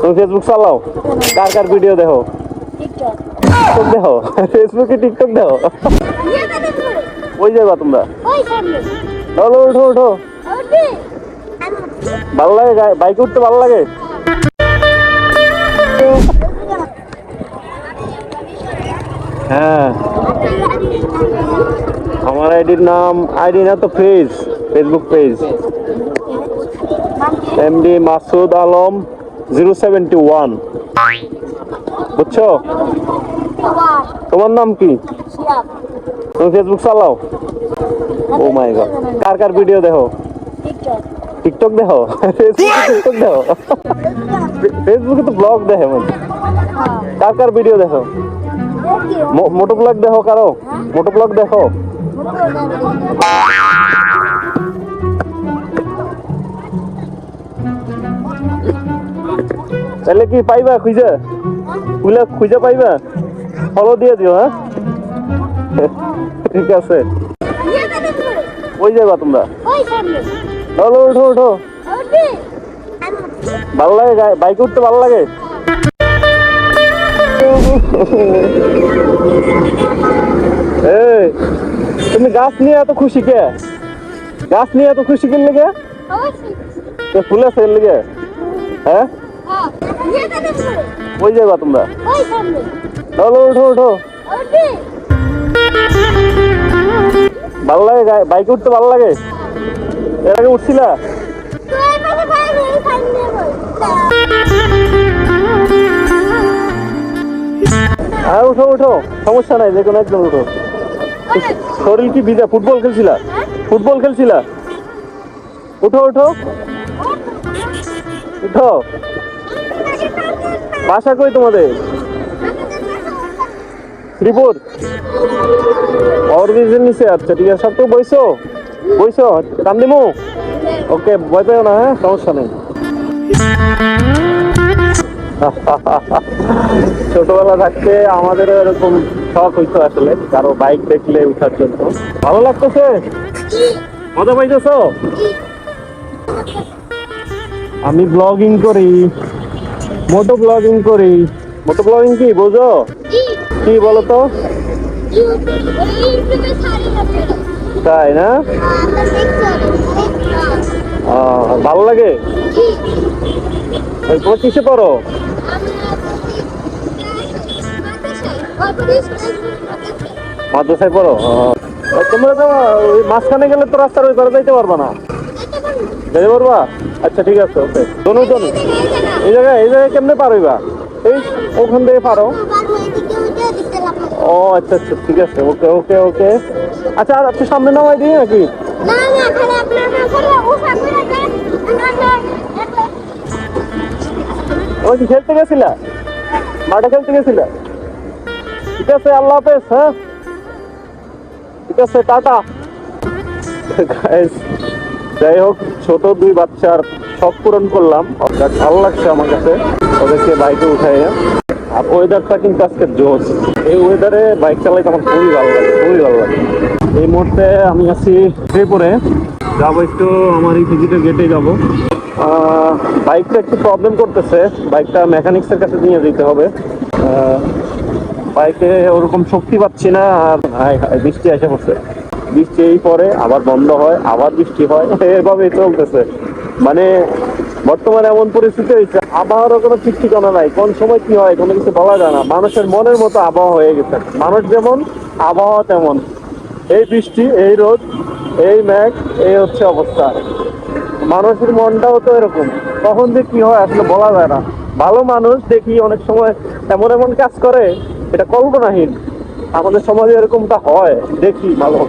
তুমি ফেসবুক চালাও? কার কার ভিডিও দেখো? টিকটক দেখো? ফেসবুকে টিকটক দেখো? ওই যাবা তোমরা? চলো উঠো উঠো। ওঠে। ভালো লাগে বাইকে উঠতে ভালো লাগে? হ্যাঁ। আমার আইডির নাম আইডি না তো page Facebook page MD Masud Alam zero seventy one. বুঝছ? তোমার নাম কি? তুমি ফেসবুক চালাও? ও মাই গড কার কার ভিডিও দেখো? টিকটক দেখো? টিকটক দেখো? ফেসবুকে তো ব্লগ দেখে মানে। কার কার ভিডিও দেখো? মোটো ব্লগ দেখো কারও? মোটো ব্লগ দেখো? তাহলে কি পাইবা খুঁজে? খুলে খুঁজে পাইবা? ফলো দিয়ে দিও হ্যাঁ ঠিক আছে। ওই যাবা তোমরা? চলো উঠো উঠো। ওঠে ভালো লাগে বাইকে উঠতে ভালো লাগে? তুমি গাছ নিয়ে এত খুশি কে? গাছ নিয়ে এত খুশি কেন লেগে ফুলে ফুল আছে এর লেগে। হ্যাঁ হ্যাঁ? ওই যাবা তোমরা। চলো উঠো ওঠে ভালো লাগে বাইকে উঠতে ভালো লাগে? এর আগে উঠছিলা? হ্যাঁ উঠো উঠো। সমস্যা নাই, যে কোনো একদম উঠো। শরীর কি ভিজা? ফুটবল খেলছিলা? ফুটবল খেলছিলা? উঠো উঠো। উঠো। বাসা কই তোমাদের? শ্রীপুর? অর্বিজের নিচে? আচ্ছা ঠিক আছে, সব তো বইছো? বইছো? কাম দিমু? ওকে ভয় পেও না হ্যাঁ? সমস্যা নেই। ছোটবেলা থাকতে আমাদেরও এরকম শখ হইতো আসলে, কারও বাইক দেখলে উঠার জন্য। ভালো লাগতেছে? মজা পাইতেছো? আমি ব্লগিং করি। মোটো ব্লগিং করি। মোটো ব্লগিং কি বোঝো? কি বলো তো? তাই না? আহ, ভালো লাগে? তোমার কিসে পড়ো। মাদ্রাসায় পড়ো? তোমরা তো মাঝখানে গেলে তো রাস্তার ওই পারে যাইতে পারবা না। যেতে পারবা? আচ্ছা ঠিক আছে ওকে দনু দনু এই জায়গায় এই জায়গায় কেমনে পারইবা এই ওখান থেকে পারো। ও আচ্ছা আচ্ছা ঠিক আছে ওকে ওকে ওকে আচ্ছা আর একটু সামনে নামাই দিই নাকি? ওই কি খেলতে গেছিলা? মাঠে খেলতে গেছিলা? ঠিক আছে আল্লাহ হাফেজ হ্যাঁ? ঠিক আছে টাটা। Guys, যাই হোক, ছোট দুই বাচ্চার শখ পূরণ করলাম। যাক, ভালো লাগছে আমার কাছে। ওদেরকে বাইকে উঠাই আর ওয়েদারটা কিন্তু আজকে জোস এই ওয়েদারে বাইক চালাইতে আমার খুবই ভালো লাগে, খুবই ভালো লাগে। এই মুহূর্তে আমি আছি শ্রীপুরে যাব একটু আমার এই ভিজিটের গেটে যাব। বাইকটা একটু প্রবলেম করতেছে। বাইকটা মেকানিক্সের কাছে নিয়ে যেতে হবে। বাইকে ওরকম শক্তি পাচ্ছি না আর বৃষ্টি এসে পড়ছে। বৃষ্টি পরে আবার বন্ধ হয়, আবার বৃষ্টি হয়, এভাবেই চলতেছে। মানে বর্তমানে এমন পরিস্থিতি হয়েছে, আবহাওয়ারও কোনো ঠিক ঠিকানা নাই। কোন সময় কি হয়, কোনো কিছু বলা যায় না। মানুষের মনের মতো আবহাওয়া হয়ে গেছে। মানুষ যেমন, আবহাওয়া তেমন। এই বৃষ্টি, এই রোদ, এই মেঘ, এই হচ্ছে অবস্থা। মানুষের মনটাও তো এরকম। কখন যে কি হয়, আসলে বলা যায় না। ভালো মানুষ দেখি অনেক সময় এমন এমন কাজ করে, এটা কল্পনাহীন। আমাদের সমাজে এরকমটা হয়, দেখি ভালো